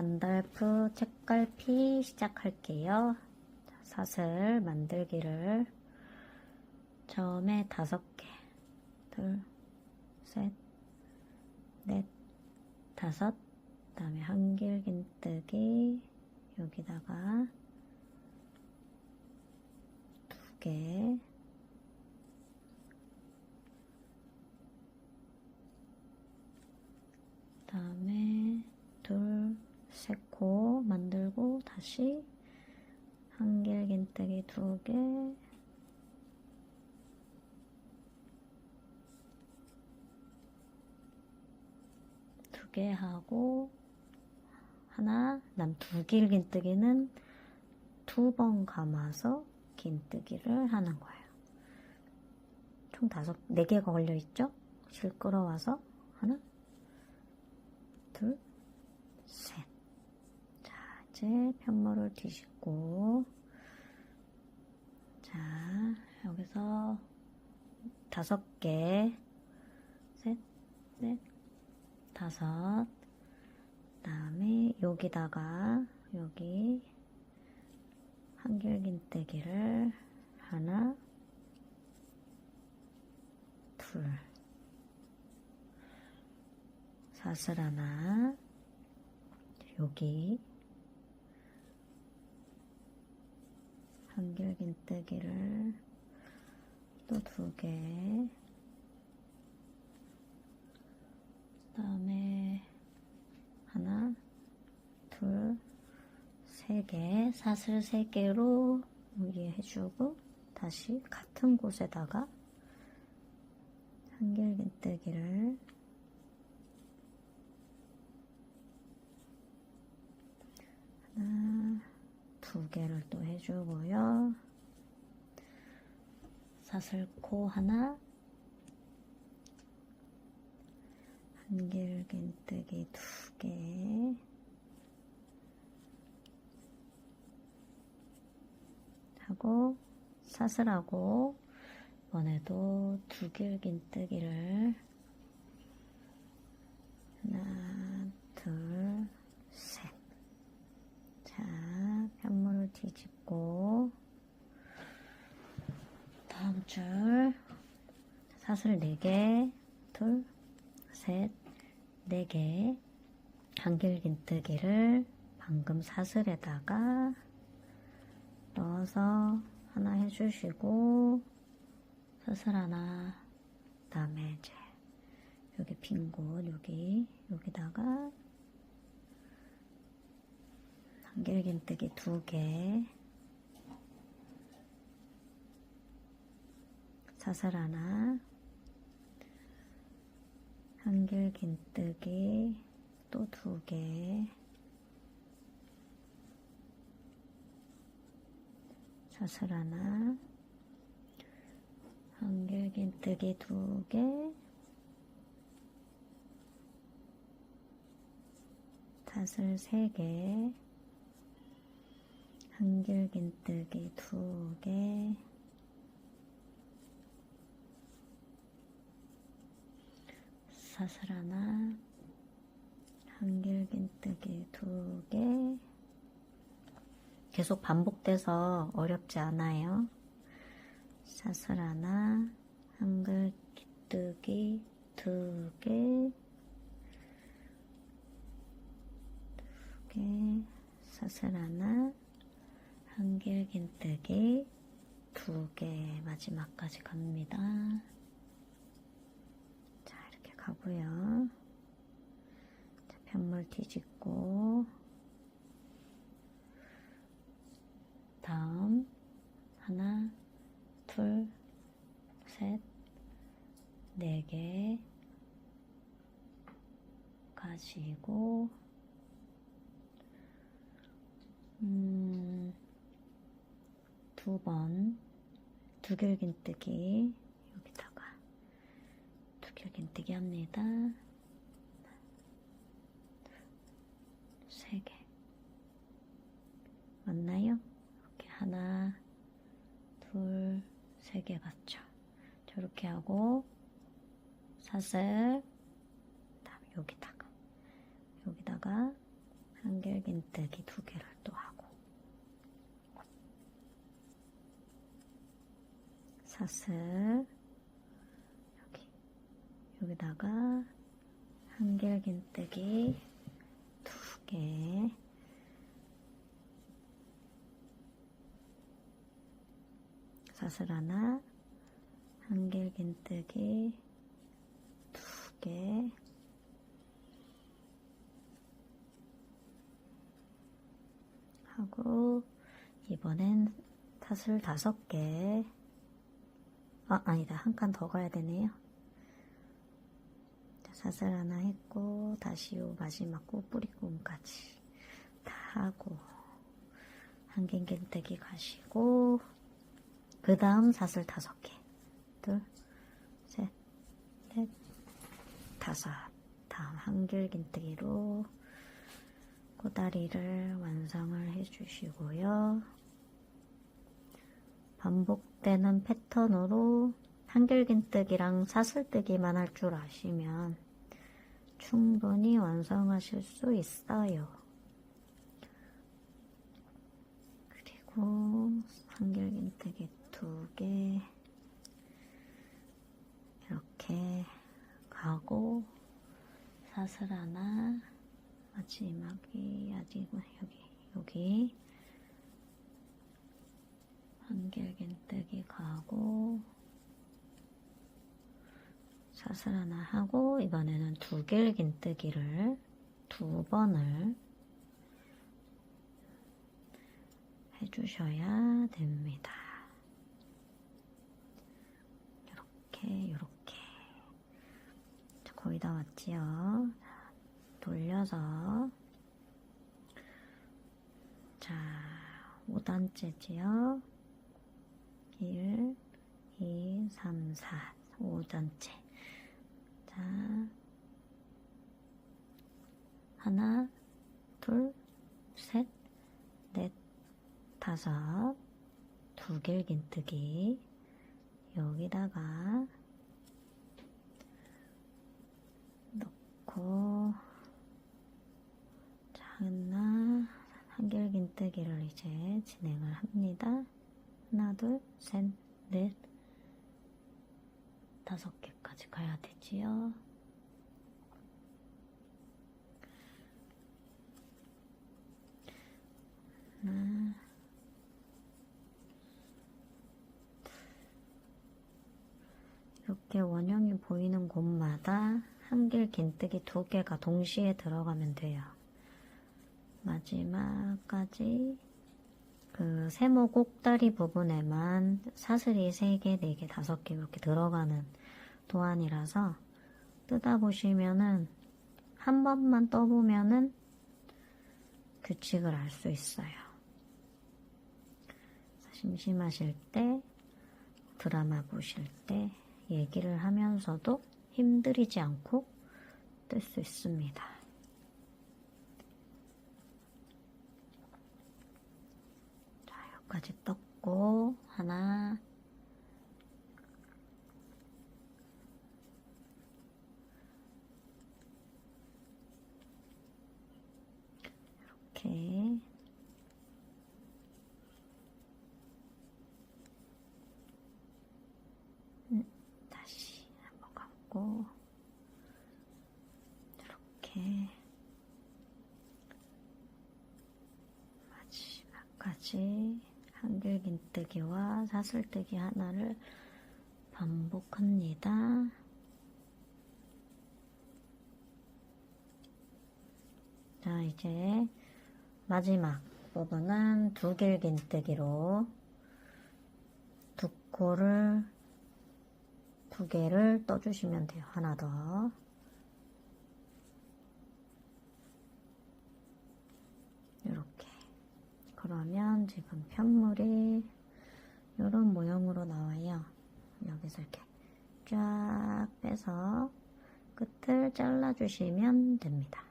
간달프 책갈피 시작할게요. 자, 사슬 만들기를. 처음에 다섯 개, 둘, 셋, 넷, 다섯, 그다음에 한길긴뜨기. 여기다가 두 개, 그다음에 둘, 세 코 만들고 다시 한길긴뜨기 두 개, 두 개 하고 하나, 남 두 길 긴뜨기는 두 번 감아서 긴뜨기를 하는 거예요. 총 다섯, 네 개가 걸려 있죠? 실 끌어와서 하나, 둘, 셋. 자, 이제 편물을 뒤집고, 자, 여기서 다섯 개, 셋, 넷, 다섯. 다음에 여기다가, 여기, 한길긴뜨기를 하나, 둘, 사슬 하나, 여기, 한길긴뜨기를 또 두 개, 다음에 하나, 둘, 세 개, 사슬 세 개로 여기 해주고 다시 같은 곳에다가 한길긴뜨기를 하나, 두 개를 또 해주고요. 사슬코 하나, 한길긴뜨기 두 개, 하고 사슬하고 이번에도 두 길긴뜨기를 하나, 둘, 셋. 자, 편물을 뒤집고 다음 줄 사슬 4개, 둘, 셋, 4개. 한길긴뜨기를 방금 사슬에다가 넣어서 하나 해주시고 사슬 하나 그 다음에 이제 여기 빈 곳 여기 여기다가 한길긴뜨기 두개 사슬 하나? 한길 긴뜨기 또 두 개. 사슬 하나? 한길 긴뜨기 두 개. 사슬 세 개. 한길 긴뜨기 두 개 사슬 하나 한길긴뜨기 두 개 계속 반복돼서 어렵지 않아요. 사슬 하나, 한글 기뜨기 두 개, 두 개, 사슬 하나, 한길 긴뜨기 두 개, 마지막까지 갑니다. 가고요. 자, 편물 뒤집고, 다음. 하나, 둘, 셋, 네 개. 가지고. 음, 두 번. 두길긴뜨기 두길긴뜨기 합니다. 세 개 맞나요? 이렇게 하나, 둘, 세 개 맞죠? 저렇게 하고 사슬, 다음 여기다가 여기다가 한 한길긴뜨기 두 개를 또 하고 사슬 여기다가 한길긴뜨기 두 개 사슬 하나 한길긴뜨기 두 개 하고 이번엔 사슬 다섯 개 아, 아니다. 한 칸 더 가야 되네요. 자, 사슬 하나 했고 다시 요 마지막 꼬부리꿈까지 다 하고 한길긴뜨기 가시고 그 다음 사슬 다섯 개 둘, 셋, 넷, 다섯 다음 한길긴뜨기로 꼬다리를 완성을 해주시고요. 반복되는 패턴으로 한길긴뜨기랑 사슬뜨기만 할 줄 아시면 충분히 완성하실 수 있어요. 그리고 한길긴뜨기 두 개 이렇게 가고 사슬 하나 마지막이 아직은 여기 여기 한길긴뜨기 가고 사슬 하나 하고 이번에는 두 길긴뜨기를 두 번을 해주셔야 됩니다. 이렇게 이렇게. 거의 다 왔지요. 돌려서. 자 5단째지요 1 2 3 4 5단째 자 하나 둘 셋 넷 다섯. 두 길긴뜨기 여기다가 넣고 하나 한길긴뜨기를 이제 진행을 합니다. 하나, 둘, 셋, 넷, 다섯 개 까지 가야 되지요. 하나, 이렇게 원형이 보이는 곳마다 한길 긴뜨기 두 개가 동시에 들어가면 돼요. 마지막까지 그 세모 꼭다리 부분에만 사슬이 3개, 4개, 5개 이렇게 들어가는 도안이라서 뜯어 보시면은 한 번만 떠보면은 규칙을 알 수 있어요. 심심하실 때 드라마 보실 때 얘기를 하면서도 힘들이지 않고 뜰 수 있습니다. 여기까지 떴고 하나 이렇게 음, 다시 한번 감고 이렇게 마지막까지 한길긴뜨기와 사슬뜨기 하나를 반복합니다. 자, 이제 마지막 부분은 두길긴뜨기로 두 코를 두 개를 떠주시면 돼요. 하나 더. 이렇게. 그러면 지금 편물이 이런 모형으로 나와요. 여기서 이렇게 쫙 빼서 끝을 잘라주시면 됩니다.